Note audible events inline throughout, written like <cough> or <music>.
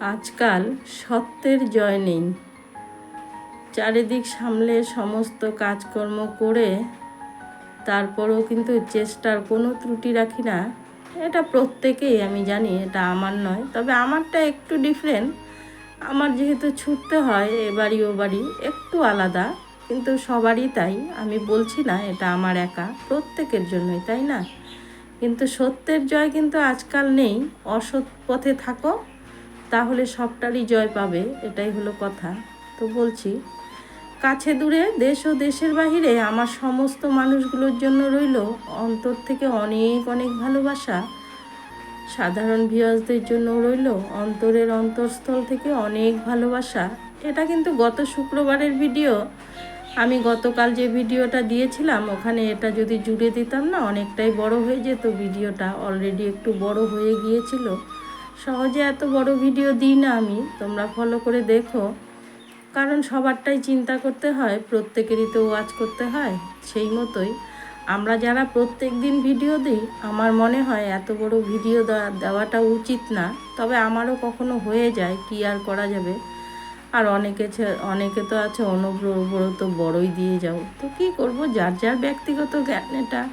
আজকাল সত্যের জয় নেই। চারিদিক সামলে সমস্ত কাজকর্ম করে তারপরেও কিন্তু চেষ্টার কোনো ত্রুটি রাখি না। এটা প্রত্যেকেই আমি জানি, এটা আমার নয়। তবে আমারটা একটু ডিফারেন্ট আমার যেহেতু ছুটতে হয় এ বাড়ি ও বাড়ি, একটু আলাদা। কিন্তু সবারই তাই। আমি বলছি না এটা আমার একা, প্রত্যেকের জন্যই, তাই না? কিন্তু সত্যের জয় কিন্তু আজকাল নেই। অসৎ পথে থাকো। তাহলে সবটারই জয় পাবে, এটাই হলো কথা। তো বলছি, কাছে দূরে দেশ ও দেশের বাহিরে আমার সমস্ত মানুষগুলোর জন্য রইল অন্তর থেকে অনেক অনেক ভালোবাসা। সাধারণ ভিউয়ার্সদের জন্য রইল অন্তরের অন্তরস্থল থেকে অনেক ভালোবাসা। এটা কিন্তু গত শুক্রবারের ভিডিও। আমি গতকাল যে ভিডিওটা দিয়েছিলাম, ওখানে এটা যদি জুড়ে দিতাম না, অনেকটাই বড় হয়ে যেত। ভিডিওটা অলরেডি একটু বড় হয়ে গিয়েছিল। সহজে এত বড় ভিডিও দিই না আমি, তোমরা ফলো করে দেখো। কারণ সবারটাই চিন্তা করতে হয়, প্রত্যেকেরই তো ওয়াচ করতে হয়, সেই মতোই। আমরা যারা প্রত্যেক দিন ভিডিও দিই, আমার মনে হয় এত বড় ভিডিও দেওয়া- দেওয়াটা উচিত না। তবে আমারও কখনো হয়ে যায়, কি আর করা যাবে? আর অনেকে অনেকে তো আছে অনবরত বড়ই দিয়ে যাও। তো কি করব? যার যার ব্যক্তিগত জ্ঞান, এটা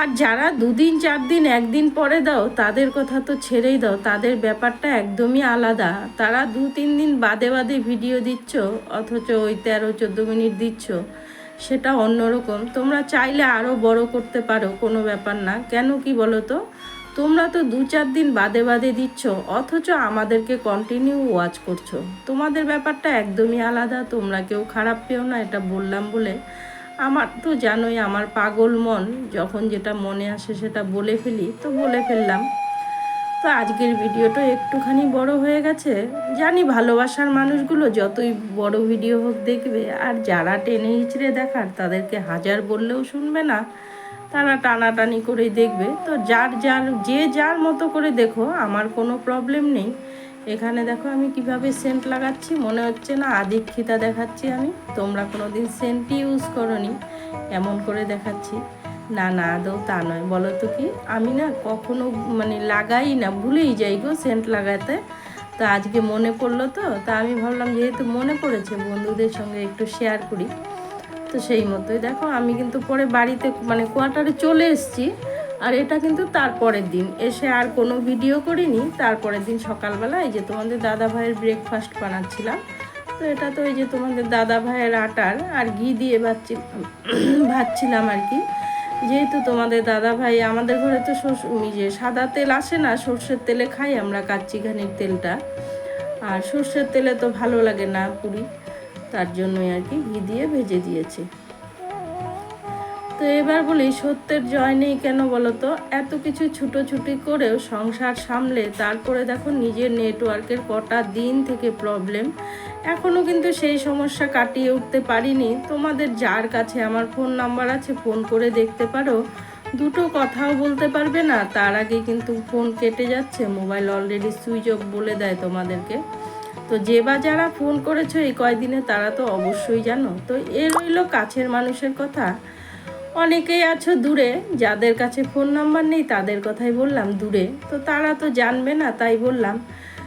আর যারা দুদিন চার দিন একদিন পরে দাও, তাদের কথা তো ছেড়েই দাও। তাদের ব্যাপারটা একদমই আলাদা। তারা দু, তিন দিন বাদে বাদে ভিডিও দিচ্ছ, অথচ ওই তেরো, চোদ্দ মিনিট দিচ্ছ, সেটা অন্যরকম। তোমরা চাইলে আরও বড় করতে পারো, কোনো ব্যাপার না। কেন কি বলো তো তোমরা তো দু, চার দিন বাদে বাদে দিচ্ছ, অথচ আমাদেরকে কন্টিনিউ ওয়াচ করছ। তোমাদের ব্যাপারটা একদমই আলাদা। তোমরা কেউ খারাপ পেও না, এটা বললাম বলে। আমার তো জানোই আমার পাগল মন, যখন যেটা মনে আসে সেটা বলে ফেলি, তো বলে ফেললাম। তো আজকের ভিডিওটা একটুখানি বড় হয়ে গেছে। জানি ভালোবাসার মানুষগুলো যতই বড় ভিডিও হোক দেখবে, আর যারা টেনে হিচড়ে দেখার তাদেরকে হাজার বললেও শুনবে না। তারা টানাটানি করেই দেখবে। তো যার যার, যে যার মতো করে দেখো, আমার কোনো প্রবলেম নেই। এখানে দেখো আমি কীভাবে সেন্ট লাগাচ্ছি, মনে হচ্ছে না, আদিক্ষিতা দেখাচ্ছি আমি। তোমরা কোনো দিন সেন্টই ইউজ করনি, এমন করে দেখাচ্ছি। না না, আদৌ তা নয়। বলো তো কি, আমি না কখনো মানে লাগাই না, ভুলেই যাই গো সেন্ট লাগাতে। তো আজকে মনে পড়ল তো, তা আমি ভাবলাম যেহেতু মনে পড়েছে, বন্ধুদের সঙ্গে একটু শেয়ার করি। তো সেই মতোই। দেখো, আমি কিন্তু পরে বাড়িতে মানে কোয়ার্টারে চলে এসেছি, আর এটা কিন্তু তারপরের দিন। এসে আর কোনো ভিডিও করিনি। তারপরের দিন সকালবেলা এই যে তোমাদের দাদা ভাইয়ের ব্রেকফাস্ট বানাচ্ছিলাম। তো এটা তো এই যে তোমাদের দাদা ভাইয়ের আটার আর ঘি দিয়ে ভাজছি <coughs> ভাজছিলাম আর কি। যেহেতু তোমাদের দাদা ভাই, আমাদের ঘরে তো যে সাদা তেল আসে না, সর্ষের তেলে খাই আমরা কাচ্চি ঘানির তেলটা। আর সর্ষের তেলে তো ভালো লাগে না পুরি। তার জন্যই আর কি ঘি দিয়ে ভেজে দিয়েছি। তো এবার বলি, সত্যের জয় নেই কেন বলো তো এত কিছু ছুটোছুটি করেও সংসার সামলে, তারপরে দেখো নিজের নেটওয়ার্কের কটা দিন থেকে প্রবলেম এখনও কিন্তু সেই সমস্যা কাটিয়ে উঠতে পারিনি। তোমাদের যার কাছে আমার ফোন নাম্বার আছে ফোন করে দেখতে পারো। দুটো কথাও বলতে পারবে না, তার আগে কিন্তু ফোন কেটে যাচ্ছে। মোবাইল অলরেডি সুইচ অফ বলে দেয় তোমাদেরকে। তো যে বা যারা ফোন করেছ, এই কয়দিনে তারা তো অবশ্যই জানো। তো এ রইল কাছের মানুষের কথা। অনেকেই আছো দূরে, যাদের কাছে ফোন নাম্বার নেই তাদের কথাই বললাম দূরে। তো তারা তো জানবে না, তাই বললাম।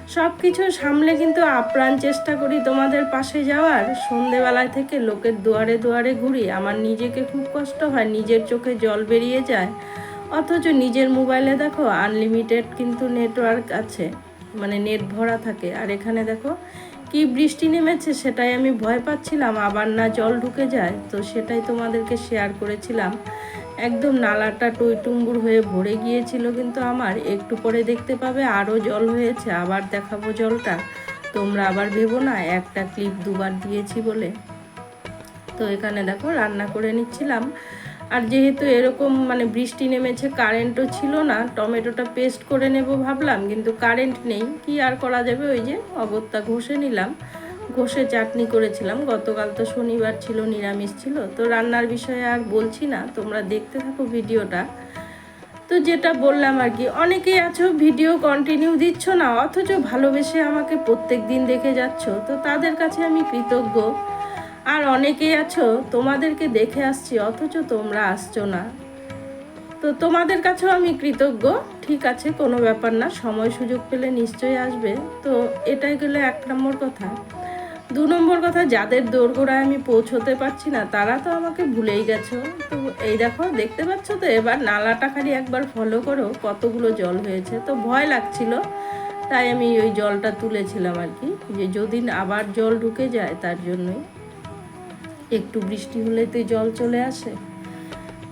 সব কিছু সামলে কিন্তু আপ্রাণ চেষ্টা করি তোমাদের পাশে যাওয়ার। সন্ধেবেলায় থেকে লোকের দুয়ারে দুয়ারে ঘুরি। আমার নিজেকে খুব কষ্ট হয়, নিজের চোখে জল বেরিয়ে যায়। অথচ নিজের মোবাইলে দেখো, আনলিমিটেড কিন্তু নেটওয়ার্ক আছে। মানে নেট ভরা থাকে। আর এখানে দেখো, কি বৃষ্টি নেমেছে সেটাই আমি ভয় পাচ্ছিলাম। আবার না জল ঢুকে যায়, তো সেটাই তোমাদেরকে শেয়ার করেছিলাম। একদম নালাটা টইটুম্বুর হয়ে ভরে গিয়েছিল কিন্তু আমার। একটু পরে দেখতে পাবে আরও জল হয়েছে, আবার দেখাবো জলটা। তোমরা আবার ভেবো না, একটা ক্লিপ দুবার দিয়েছি বলে। তো এখানে দেখো, রান্না করে নিচ্ছিলাম। আর যেহেতু এরকম মানে বৃষ্টি নেমেছে কারেন্টও ছিল না, টমেটোটা পেস্ট করে নেব ভাবলাম, কিন্তু কারেন্ট নেই। কি আর করা যাবে? ওই যে অগত্যা ঘষে নিলাম। ঘষে চাটনি করেছিলাম। গতকাল তো শনিবার ছিল, নিরামিষ ছিল। তো রান্নার বিষয়ে আর বলছি না, তোমরা দেখতে থাকো ভিডিওটা। তো যেটা বললাম আর কি, অনেকেই আছো, ভিডিও কন্টিনিউ দিচ্ছ না, অথচ ভালোবেসে আমাকে প্রত্যেক দিন দেখে যাচ্ছ। তো তাদের কাছে আমি কৃতজ্ঞ। আর অনেকেই আছো, তোমাদেরকে দেখে আসছি, অথচ তোমরা আসছো না। তো তোমাদের কাছেও আমি কৃতজ্ঞ, ঠিক আছে, কোনো ব্যাপার না, সময় সুযোগ পেলে নিশ্চয়ই আসবে। তো এটাই গেলে এক নম্বর কথা। দু নম্বর কথা, যাদের দোরগোড়ায় আমি পৌঁছতে পারছি না, তারা তো আমাকে ভুলেই গেছো। তো এই দেখো, দেখতে পাচ্ছ তো, এবার নালাটা খালি একবার ফলো করো, কতগুলো জল হয়েছে। তো ভয় লাগছিল, তাই আমি ওই জলটা তুলেছিলাম আর কি, যে যদি আবার জল ঢুকে যায় তার জন্যই। একটু বৃষ্টি হলে তো জল চলে আসে।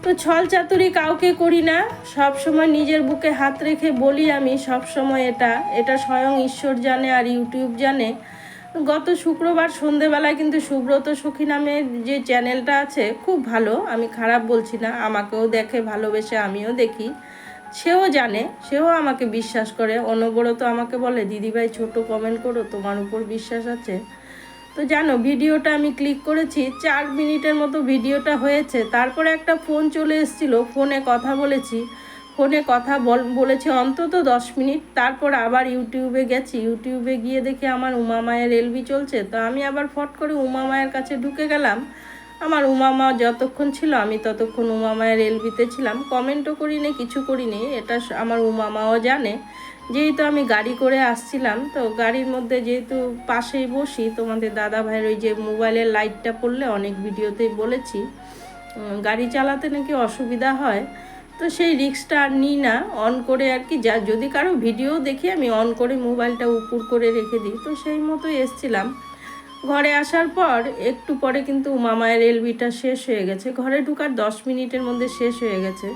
তো ছল চাতুরি কাউকে করি না, সব সময় নিজের বুকে হাত রেখে বলি আমি, সব সময় এটা এটা স্বয়ং ঈশ্বর জানে আর ইউটিউব জানে। গত শুক্রবার সন্ধেবেলায় কিন্তু সুব্রত সখী নামের যে চ্যানেলটা আছে, খুব ভালো, আমি খারাপ বলছি না, আমাকেও দেখে, ভালোবেসে আমিও দেখি। সেও জানে, সেও আমাকে বিশ্বাস করে, অনবরত আমাকে বলে, দিদিভাই, ছোট কমেন্ট করো, তোমার উপর বিশ্বাস আছে। তো জানো, ভিডিওটা আমি ক্লিক করেছি, চার মিনিটের মতো ভিডিওটা হয়েছে। তারপরে একটা ফোন চলে এসেছিল ফোনে কথা বলেছি। ফোনে কথা বল, বলেছি, অন্তত দশ মিনিট। তারপর আবার ইউটিউবে গেছি। ইউটিউবে গিয়ে দেখি আমার উমা মায়ের এলবি চলছে। তো আমি আবার ফট করে উমা মায়ের কাছে ঢুকে গেলাম। আমার উমা মা যতক্ষণ ছিল, আমি ততক্ষণ উমা মায়ের এলবিতে ছিলাম। কমেন্টও করিনি, কিছু করিনি। এটা আমার উমা মাও জানে। যেহেতু আমি গাড়ি করে আসছিলাম, তো গাড়ির মধ্যে যেহেতু পাশেই বসি, তোমাদের দাদা ভাইয়ের ওই যে মোবাইলের লাইটটা পড়লে অনেক ভিডিওতেই বলেছি গাড়ি চালাতে নাকি অসুবিধা হয়, তো সেই রিক্সটা আর নিই না অন করে আর কি, যা যদি কারও ভিডিও দেখি আমি অন করে মোবাইলটা উপর করে রেখে দিই, তো সেই মতো এসছিলাম। ঘরে আসার পর একটু পরে কিন্তু মামায়ের এলবিটা শেষ হয়ে গেছে, ঘরে ঢুকার দশ মিনিটের মধ্যে শেষ হয়ে গেছে।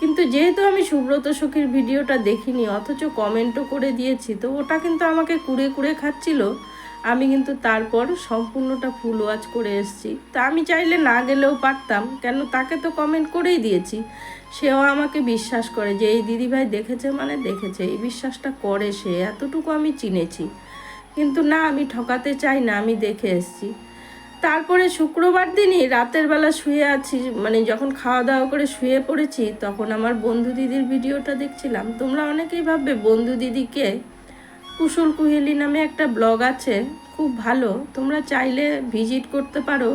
কিন্তু যেহেতু আমি সুব্রত সখীর ভিডিওটা দেখিনি, অথচ কমেন্টও করে দিয়েছি, তো ওটা কিন্তু আমাকে কুড়ে কুড়ে খাচ্ছিল। আমি কিন্তু তারপর সম্পূর্ণটা ফুল ওয়াচ করে এসেছি। তা আমি চাইলে না গেলেও পারতাম, কেন তাকে তো কমেন্ট করেই দিয়েছি। সেও আমাকে বিশ্বাস করে যে এই দিদিভাই দেখেছে মানে দেখেছে, এই বিশ্বাসটা করে সে, এতটুকু আমি চিনেছি। কিন্তু না, আমি ঠকাতে চাই না, আমি দেখে এসেছি। তারপরে শুক্রবার দিনই রাতের বেলা শুয়ে আছি মানে যখন খাওয়া দাওয়া করে শুয়ে পড়েছি তখন আমার বন্ধু দিদির ভিডিওটা দেখছিলাম। তোমরা অনেকেই ভাববে, বন্ধু দিদিকে কুশল কুহেলি নামে একটা ব্লগ আছে, খুব ভালো। তোমরা চাইলে ভিজিট করতে পারো,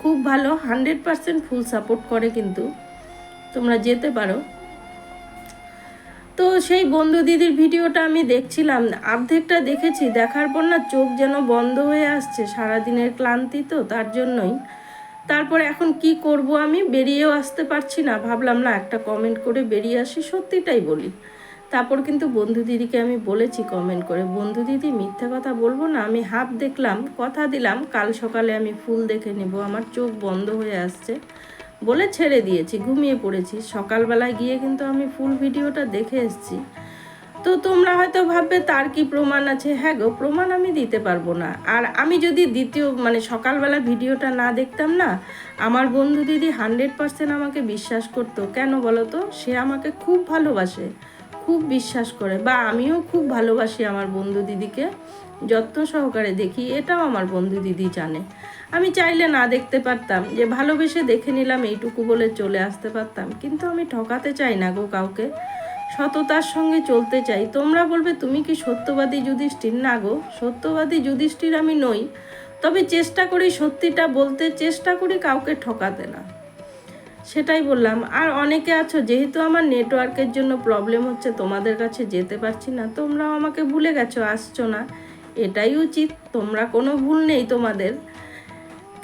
খুব ভালো। হান্ড্রেড পারসেন্ট ফুল সাপোর্ট করে কিন্তু। তোমরা যেতে পারো। তো সেই বন্ধু দিদির ভিডিওটা আমি দেখছিলাম, অর্ধেকটা দেখেছি, দেখার পর না চোখ যেন বন্ধ হয়ে আসছে, সারাদিনের ক্লান্তি তো তার জন্যই। তারপর এখন কি করব আমি বেরিয়েও আসতে পারছি না, ভাবলাম না একটা কমেন্ট করে বেরিয়ে আসি, সত্যিটাই বলি। তারপর কিন্তু বন্ধু দিদিকে আমি বলেছি কমেন্ট করে, বন্ধু দিদি, মিথ্যে কথা বলব না, আমি হাফ দেখলাম, কথা দিলাম, কাল সকালে আমি ফুল দেখে নেব, আমার চোখ বন্ধ হয়ে আসছে। বলে ছেড়ে দিয়েছি, ঘুমিয়ে পড়েছি। সকালবেলায় গিয়ে কিন্তু আমি ফুল ভিডিওটা দেখে এসেছি। তো তোমরা হয়তো ভাববে, তার কি প্রমাণ আছে? হ্যাঁ গো, প্রমাণ আমি দিতে পারব না। আর আমি যদি দ্বিতীয় মানে সকালবেলা ভিডিওটা না দেখতাম না, আমার বন্ধু দিদি হান্ড্রেড পার্সেন্ট আমাকে বিশ্বাস করতো। কেন বলো তো? সে আমাকে খুব ভালোবাসে। খুব বিশ্বাস করে বা আমিও খুব ভালোবাসি আমার বন্ধু দিদিকে, যত্ন সহকারে দেখি এটাও আমার বন্ধু দিদি জানে। আমি চাইলে না দেখতে পারতাম, যে ভালোবেসে দেখে নিলাম এইটুকু বলে চলে আসতে পারতাম, কিন্তু আমি ঠকাতে চাই না গো কাউকে। সততার সঙ্গে চলতে চাই। তোমরা বলবে, তুমি কি সত্যবাদী যুধিষ্ঠির? না গো, সত্যবাদী যুধিষ্ঠির আমি নই, তবে চেষ্টা করি সত্যিটা বলতে, চেষ্টা করি কাউকে ঠকাতে না। সেটাই বললাম। আর অনেকে আছো, যেহেতু আমার নেটওয়ার্কের জন্য প্রবলেম হচ্ছে, তোমাদের কাছে যেতে পারছি না, তোমরাও আমাকে ভুলে গেছো, আসছো না। এটাই উচিত, তোমরা কোনো ভুল নেই তোমাদের।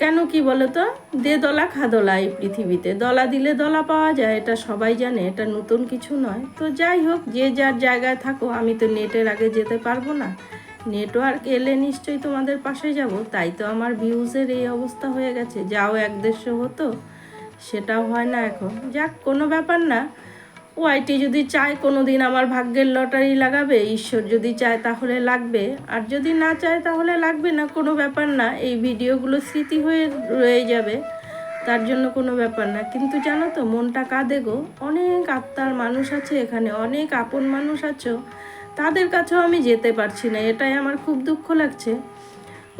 কেন কি বলো তো দে দলা খাদলা এই পৃথিবীতে, দলা দিলে দলা পাওয়া যায়, এটা সবাই জানে, এটা নতুন কিছু নয়। তো যাই হোক, যে যার জায়গায় থাকো, আমি তো নেটের আগে যেতে পারব না। নেটওয়ার্ক এলে নিশ্চয়ই তোমাদের পাশে যাব, তাই তো আমার ভিউজের এই অবস্থা হয়ে গেছে। যাও এক দেড়শো হতো সেটাও হয় না এখন। যাক, কোনো ব্যাপার না। ওয়াইটি যদি চায় কোনো দিন আমার ভাগ্যের লটারি লাগাবে, ঈশ্বর যদি চায় তাহলে লাগবে। আর যদি না চায় তাহলে লাগবে না, কোনো ব্যাপার না। এই ভিডিওগুলো স্মৃতি হয়ে রয়ে যাবে, তার জন্য কোনো ব্যাপার না। কিন্তু জানো তো, মনটা কাঁদে গো। অনেক আত্মার মানুষ আছে এখানে, অনেক আপন মানুষ আছো। তাদের কাছেও আমি যেতে পারছি না, এটাই আমার খুব দুঃখ লাগছে।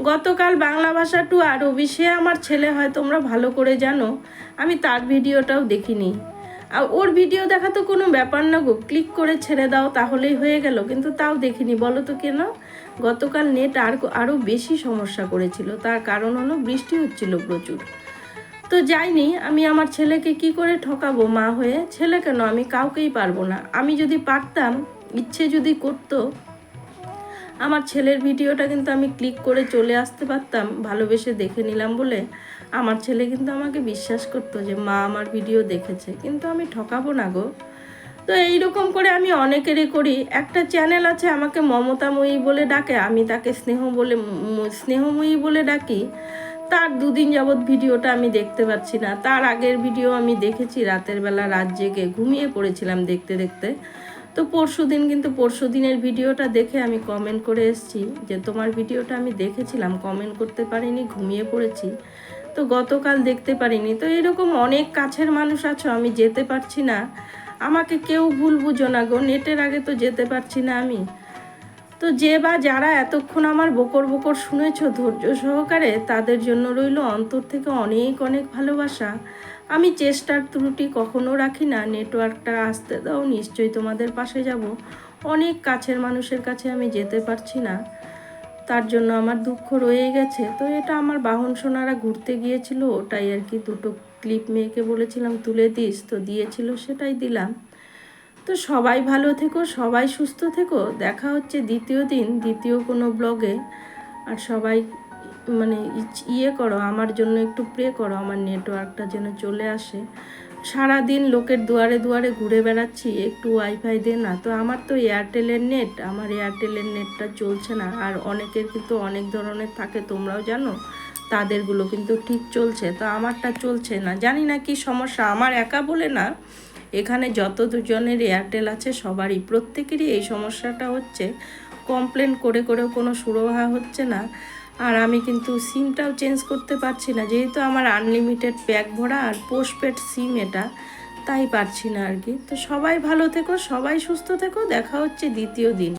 গতকাল বাংলা ভাষা টু আরবি সে আমার ছেলে হয়, তোমরা ভালো করে জানো। আমি তার ভিডিওটাও দেখিনি। আর ওর ভিডিও দেখা তো কোনো ব্যাপার না গো ক্লিক করে ছেড়ে দাও, তাহলেই হয়ে গেল, কিন্তু তাও দেখিনি, বলো তো কেন? গতকাল নেট আর আরও বেশি সমস্যা করেছিল, তার কারণ হলো বৃষ্টি হচ্ছিল প্রচুর। তো যাইনি, আমি আমার ছেলেকে কি করে ঠকাবো মা হয়ে? ছেলে কেন? আমি কাউকেই পারব না। আমি যদি পারতাম, ইচ্ছে যদি করতো আমার ছেলের ভিডিওটা কিন্তু আমি ক্লিক করে চলে আসতে পারতাম, ভালোবেসে দেখে নিলাম বলে। আমার ছেলে কিন্তু আমাকে বিশ্বাস করতো যে, মা আমার ভিডিও দেখেছে। কিন্তু আমি ঠকাবো না গো। তো এইরকম করে আমি অনেকেরই করি। একটা চ্যানেল আছে আমাকে মমতাময়ী বলে ডাকে, আমি তাকে স্নেহ বলে স্নেহময়ী বলে ডাকি। তার দুদিন যাবৎ ভিডিওটা আমি দেখতে পাচ্ছি না। তার আগের ভিডিও আমি দেখেছি, রাতের বেলা রাত জেগে ঘুমিয়ে পড়েছিলাম দেখতে দেখতে। তো পরশু দিন কিন্তু পরশু দিনের ভিডিওটা দেখে আমি কমেন্ট করে এসেছি যে তোমার ভিডিওটা আমি দেখেছিলাম কমেন্ট করতে পারিনি, ঘুমিয়ে পড়েছি। তো গতকাল দেখতে পারিনি। তো এরকম অনেক কাছের মানুষ আছো, আমি যেতে পারছি না। আমাকে কেউ ভুল বুঝো না গো, নেটের আগে তো যেতে পারছি না আমি। তো যে বা যারা এতক্ষণ আমার বকর বকর শুনেছ ধৈর্য সহকারে, তাদের জন্য রইল অন্তর থেকে অনেক অনেক ভালোবাসা। আমি চেষ্টার ত্রুটি কখনো রাখি না, নেটওয়ার্কটা আসতে দাও, নিশ্চয়ই তোমাদের পাশে যাব। অনেক কাছের মানুষের কাছে আমি যেতে পারছি না। তার জন্য আমার দুঃখ রয়ে গেছে। তো এটা আমার বাহন সোনারা ঘুরতে গিয়েছিল, ওটাই আর কি দুটো ক্লিপ মেয়েকে বলেছিলাম, তুলে দিস। তো দিয়েছিল, সেটাই দিলাম। তো সবাই ভালো থেকো, সবাই সুস্থ থেকো। দেখা হচ্ছে দ্বিতীয় দিন, দ্বিতীয় কোনো ব্লগে আর সবাই মানে ইয়ে করো, আমার জন্য একটু প্রে করো, আমার নেটওয়ার্কটা যেন চলে আসে। সারা দিন লোকের দুয়ারে দুয়ারে ঘুরে বেড়াচ্ছি, একটু ওয়াইফাই দে না। তো আমার তো এয়ারটেলের নেট আমার এয়ারটেলের নেটটা চলছে না। আর অনেকের কিন্তু অনেক ধরনের থাকে, তোমরাও জানো, তাদেরগুলো কিন্তু ঠিক চলছে। তো আমারটা চলছে না। জানি না কি সমস্যা, আমার একা বলে না এখানে যত দুজনের এয়ারটেল আছে, সবারই। প্রত্যেকেরই এই সমস্যাটা হচ্ছে কমপ্লেন করে করেও কোনো সুরহা হচ্ছে না। আর আমি কিন্তু সিমটাও চেঞ্জ করতে পারছি না। যেহেতু আমার আনলিমিটেড প্যাক ভরা আর পোস্টপেড সিম এটা, তাই পারছি না আর কি। তো সবাই ভালো থেকো, সবাই সুস্থ থেকো। দেখা হচ্ছে দ্বিতীয় দিন।